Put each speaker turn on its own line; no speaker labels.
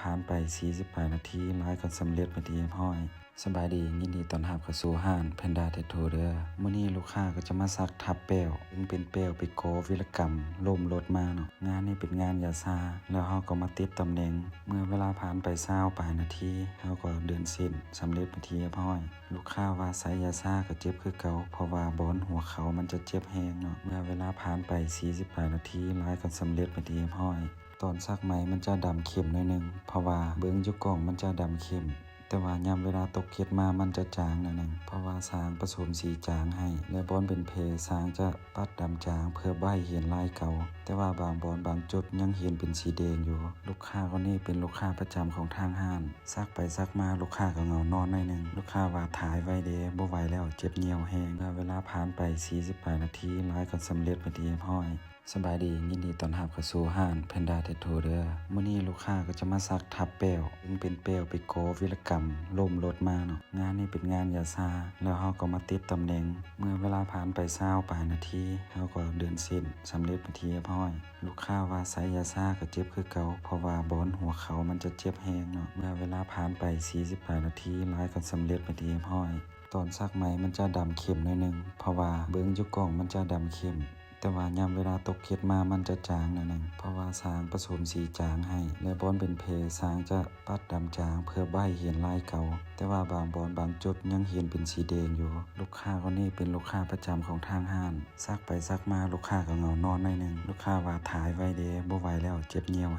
ผ่านไป 48 นาทีหลายก็สำเร็จเป็นที่เรียบร้อยสบายดียินดีตอนรับเข้าสู่ห้านแพนด้าเทโทเด้อมื้อนี้ลูกค้าก็จะมาซักทับแป้วซึ่งเป็นแป้วไปโกวิรกรรมล่มรถมาเนาะงานนี้เป็นงานยาซาแล้วเฮาก็มาติดตำแหน่ง เมื่อเวลาผ่านไป20ปลายนาทีเฮาก็เดินเส้นสำเร็จเป็นที่เรียบร้อย ลูกค้าว่าส่ยยาซาก็เจ็บคือเก่าเพราะว่าบอนหัวเขามันจะเจ็บแฮงเนาะเมื่อเวลาผ่านไป48นาทีหลายก็สำเร็จเป็นที่เรียบร้อย ตอนซักไหมมันจะดำเข้มหน่อยหนึงเพราะว่าเบิ้งยู่กล่องมันจะดำเข้มแต่ว่ายามเวลาตกเข็ดมามันจะจางหน่อยหนึงเพราะว่าสางผสมสีจางให้ และบอนเป็นเพสางจะปัดดำจางเพื่อบ่ให้เห็นลายเก่า แต่ว่าบางบอนบางจุดยังเห็นเป็นสีแดงอยู่ ลูกค้าคนนี้เป็นลูกค้าประจำของทางห้านซักไปซักมาลูกค้าก็เงานอนหน่อยหนึงลูกค้าว่าถ่ายไว้เด้บ่ไหวแล้วเจ็บเหนียวแฮงเมื่อเวลาผ่านไป 48 นาทีลายก็สำเร็จเป็นที่เรียบร้อยสบายดียินดีต้อนรับเข้าสู่ห้านแพนด้าเทโทเด้อมื้อนี้ลูกค้าก็จะมาซักทับแป้วซึ่งเป็นแป้วไปโกวิรกรรมล่มรถมาเนาะงานนี้เป็นงานยาซาแล้วเฮาก็มาติดตำแหน่ง เมื่อเวลาผ่านไป20ปลายนาทีเฮาก็เดินเส้นสำเร็จเป็นที่เรียบร้อย ลูกค้าว่าใส่ยาซาก็เจ็บคือเก่าเพราะว่าบอนหัวเขามันจะเจ็บแฮงเนาะเมื่อเวลาผ่านไป48นาทีหลายก็สำเร็จเป็นที่เรียบร้อย ตอนซักไหมมันจะดำเข้มหน่อยนึงเพราะว่าเบิ้งอยู่กล่องมันจะดำเข้ม แต่ว่ายามเวลาตกเข็ดมามันจะจางหน่อยหนึงเพราะว่าสางผสมสีจางให้ และบอนเป็นเพสางจะปัดดำจางเพื่อใบเห็นลายเก่าแต่ว่าบางบอนบางจุดยังเห็นเป็นสีแดงอยู่ ลูกค้าคนนี้เป็นลูกค้าประจำของทางห้านซักไปซักมาลูกค้าก็เงานอนหน่อยหนึงลูกค้าว่าถ่ายไว้เด้บ่ไหวแล้วเจ็บเนียว